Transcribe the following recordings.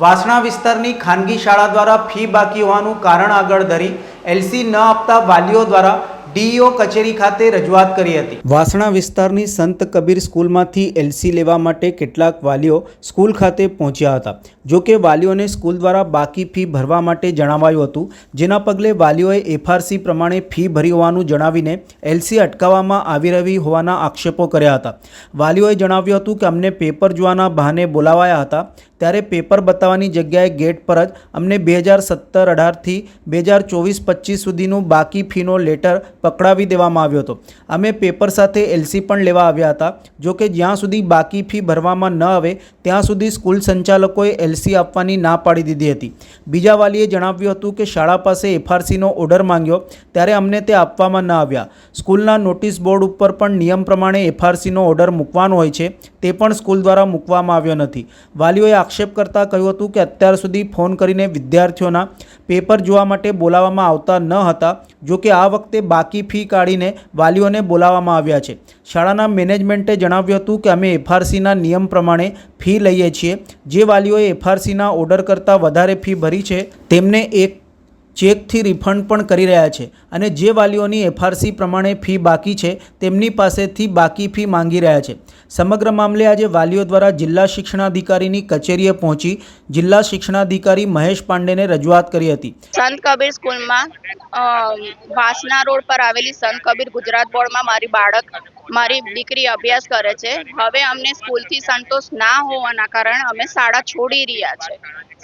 વાસણા વિસ્તારની ખાનગી શાળા દ્વારા ફી બાકી હોવાનું કારણ આગળ ધરી એલસી ન આપતા વાલીઓ દ્વારા ડીઈઓ કચેરી ખાતે રજૂઆત કરી હતી. વાસણા વિસ્તારની સંત કબીર સ્કૂલમાંથી એલસી લેવા માટે કેટલાક વાલીઓ સ્કૂલ ખાતે પહોંચ્યા હતા. જો કે વાલીઓને સ્કૂલ દ્વારા બાકી ફી ભરવા માટે જણાવાયું હતું. જેના પગલે વાલીઓએ એફઆરસી પ્રમાણે ફી ભરી હોવાનું જણાવીને એલસી અટકાવવામાં આવી રહી હોવાના આક્ષેપો કર્યા હતા. વાલીઓએ જણાવ્યું હતું કે, અમને પેપર જોવાના બહાને બોલાવાયા હતા. ત્યારે પેપર બતાવવાની જગ્યાએ ગેટ પર જ અમને બે હજાર સત્તર અઢારથી બે હજાર ચોવીસ પચીસ સુધીનું બાકી ફીનો લેટર પકડાવી દેવામાં આવ્યો હતો. અમે પેપર સાથે એલસી પણ લેવા આવ્યા હતા. જો કે જ્યાં સુધી બાકી ફી ભરવામાં ન આવે, ત્યાં સુધી સ્કૂલ સંચાલકોએ એલસી આપવાની ના પાડી દીધી હતી. બીજા વાલીએ જણાવ્યું હતું કે શાળા પાસે એફઆરસીનો ઓર્ડર માંગ્યો, ત્યારે અમને તે આપવામાં ન આવ્યા. સ્કૂલના નોટિસ બોર્ડ ઉપર પણ નિયમ પ્રમાણે એફઆરસીનો ઓર્ડર મૂકવાનો હોય છે, તે પણ સ્કૂલ દ્વારા મૂકવામાં આવ્યો નથી. વાલીઓએ આક્ષેપ કરતાં કહ્યું હતું કે અત્યાર સુધી ફોન કરીને વિદ્યાર્થીઓના પેપર જોવા માટે બોલાવવામાં આવતા ન હતા, જો કે આ વખતે બાકી ફી કાઢીને વાલીઓને બોલાવવામાં આવ્યા છે. શાળાના મેનેજમેન્ટે જણાવ્યું હતું કે અમે એફઆરસીના નિયમ પ્રમાણે ફી લઈએ છીએ. જે વાલીઓએ એફઆરસીના ઓર્ડર કરતાં વધારે ફી ભરી છે, તેમને એક ચેકથી રિફંડ પણ કરી રહ્યા છે અને જે વાલીઓની એફઆરસી પ્રમાણે ફી બાકી છે તેમની પાસેથી બાકી ફી માંગી રહ્યા છે. સમગ્ર મામલે આજે વાલીઓ દ્વારા જિલ્લા શિક્ષણાધિકારીની કચેરીએ પહોંચી જિલ્લા શિક્ષણાધિકારી મહેશ પાંડેને રજૂઆત કરી હતી. સંત કબીર સ્કૂલમાં વાસના રોડ પર આવેલી સંત કબીર ગુજરાત બોર્ડમાં મારી બાળક, મારી દીકરી અભ્યાસ કરે છે. હવે અમને સ્કૂલથી સંતોષ ના હોવાના કારણે અમે શાળા છોડી રહ્યા છે.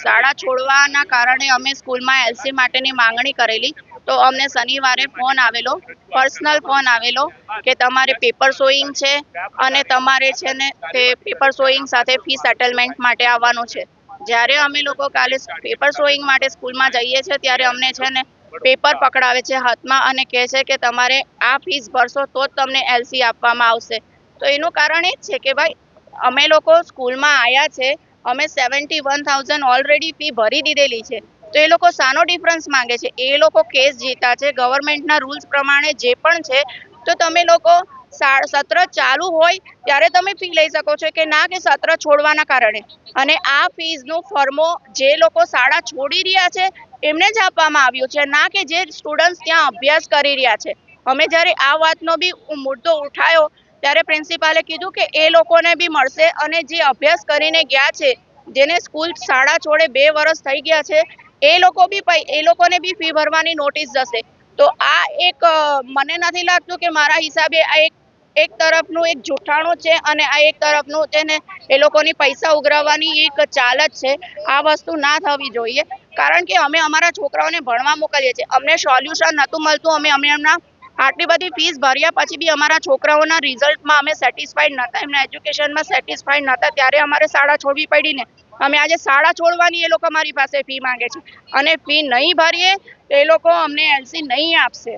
શાળા છોડવાના કારણે અમે સ્કૂલમાં એલસી માટેની માંગણી કરેલી. તો અમને શનિવારે ફોન આવેલો, પર્સનલ ફોન આવેલો કે તમારે પેપર સોઈંગ છે અને તમારે છે ને તે પેપર સોઈંગ સાથે ફી સેટલમેન્ટ માટે આવવાનું છે. જ્યારે અમે લોકો કાલે પેપર સોઈંગ માટે સ્કૂલમાં જઈએ છીએ, ત્યારે અમને છે ને પેપર પકડાવે છે હાથમાં અને કહે છે કે તમારે આ ફીસ ભરશો તો જ તમને એલસી આપવામાં આવશે. તો એનું કારણ એ જ છે કે ભાઈ, અમે લોકો સ્કૂલમાં આવ્યા છે, અમે seventy one thousand already fee ભરી દીધેલી છે. તો એ લોકો સાનો ડિફરન્સ માંગે છે. એ લોકો કેસ જીતા છે. ગવર્મેન્ટના રૂલ્સ પ્રમાણે જે પણ છે, તો તમે લોકો સત્ર ચાલુ હોય ત્યારે તમે ફી લઈ શકો છો કે ના કે સત્ર છોડવાના કારણે. અને આ ફીઝનું ફોર્મો જે લોકો શાળા છોડી રહ્યા છે, એમને જ આપવામાં આવ્યું છે. ના કે જે સ્ટુડન્ટ્સ ત્યાં અભ્યાસ કરી રહ્યા છે. અમે જ્યારે આ વાતનો બી મુદ્દો ઉઠાયો, ત્યારે પ્રિન્સિપાલે કીધું કે એ લોકોને બી મળશે અને જે અભ્યાસ કરીને ગયા છે, જેને સ્કૂલ શાળા છોડે બે વર્ષ થઈ ગયા છે એ લોકો બી એ લોકોને બી ફી ભરવાની નોટિસ જશે. તો આ એક મને નથી લાગતું કે મારા હિસાબે આ એક એક તરફનું એક જૂઠાણું છે અને આ એક તરફનું છે ને એ લોકોની પૈસા ઉઘરાવવાની એક ચાલ જ છે. આ વસ્તુ ના થવી જોઈએ. કારણ કે અમે અમારા છોકરાઓને ભણવા મોકલીએ છીએ. અમને સોલ્યુશન નહોતું મળતું. અમે અમે એમના આટલી બધી ફીસ ભર્યા પછી બી અમારા છોકરાઓના રિઝલ્ટમાં અમે સેટિસ્ફાઈડ નહોતા. એમના એજ્યુકેશનમાં સેટિસ્ફાઈડ નહોતા. ત્યારે અમારે શાળા છોડવી પડી ને. અમે આજે શાળા છોડવાની એ લોકો મારી પાસે ફી માંગે છે. અને ફી નહીં ભરીએ તો એ લોકો અમને એલસી નહીં આપશે.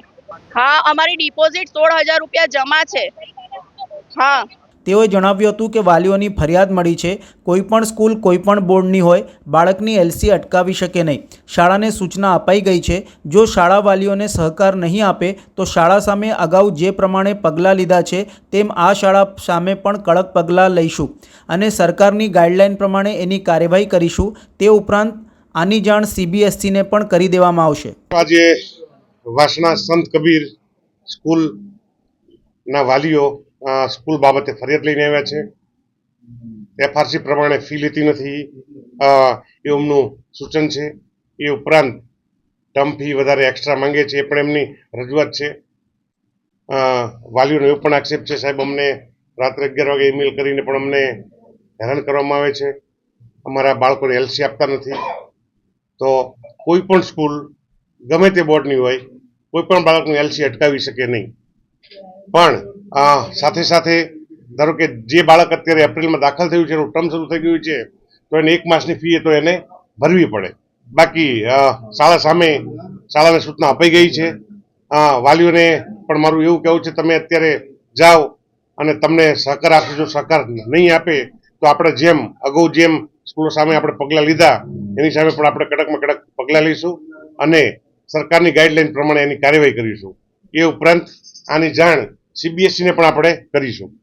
હા, અમારી ડિપોઝિટ સોળ હજાર રૂપિયા જમા છે. હા. તેઓએ જણાવ્યું હતું કે વાલીઓની ફરિયાદ મળી છે કોઈપણ સ્કૂલ કોઈપણ બોર્ડની હોય, બાળકની એલસી અટકાવી શકે નહીં. શાળાને સૂચના અપાઈ ગઈ છે, જો શાળા વાલીઓને સહકાર નહીં આપે, તો શાળા સામે અગાઉ જે પ્રમાણે પગલાં લીધા છે, તેમ આ શાળા સામે પણ કડક પગલાં લઈશું અને સરકારની ગાઈડલાઈન પ્રમાણે એની કાર્યવાહી કરીશું. તે ઉપરાંત, આની જાણ સીબીએસસીને પણ કરી દેવામાં આવશે. આજે વાસણા સંત કબીર સ્કૂલના વાલીઓ સ્કૂલ બાબતે ફરિયાદ લઈને આવ્યા છે. એફઆરસી પ્રમાણે ફી લેતી નથી. એમનું સૂચન છે. એ ઉપરાંત ટર્મ ફી વધારે એક્સ્ટ્રા માંગે છે. એ પણ એમની રજૂઆત છે. વાલીઓનો એવો પણ આક્ષેપ છે. સાહેબ, અમને રાત્રે અગિયાર વાગે ઈમેલ કરીને પણ અમને હેરાન કરવામાં આવે છે. અમારા બાળકોને એલસી આપતા નથી. તો કોઈ પણ સ્કૂલ, ગમે તે બોર્ડની હોય, કોઈ પણ બાળકનું એલસી અટકાવી શકે નહીં. પણ સાથે સાથે ધારો કે જે બાળક અત્યારે એપ્રિલમાં દાખલ થયું છે, એનું ટર્મ શરૂ થઈ ગયું છે, તો એને એક માસની ફી તો એને ભરવી પડે. બાકી શાળા સામે શાળાને સૂચના અપાઈ ગઈ છે. વાલીઓને પણ મારું એવું કહેવું છે, તમે અત્યારે જાઓ અને તમને સહકાર આપશે જો સહકાર નહીં આપે, તો આપણે જેમ અગાઉ જેમ સ્કૂલો સામે આપણે પગલાં લીધા, એની સામે પણ આપણે કડકમાં કડક પગલાં લઈશું અને સરકારની ગાઈડલાઈન પ્રમાણે એની કાર્યવાહી કરીશું. એ ઉપરાંત આની જાણ સીબીએસઈને પણ આપણે કરીશું.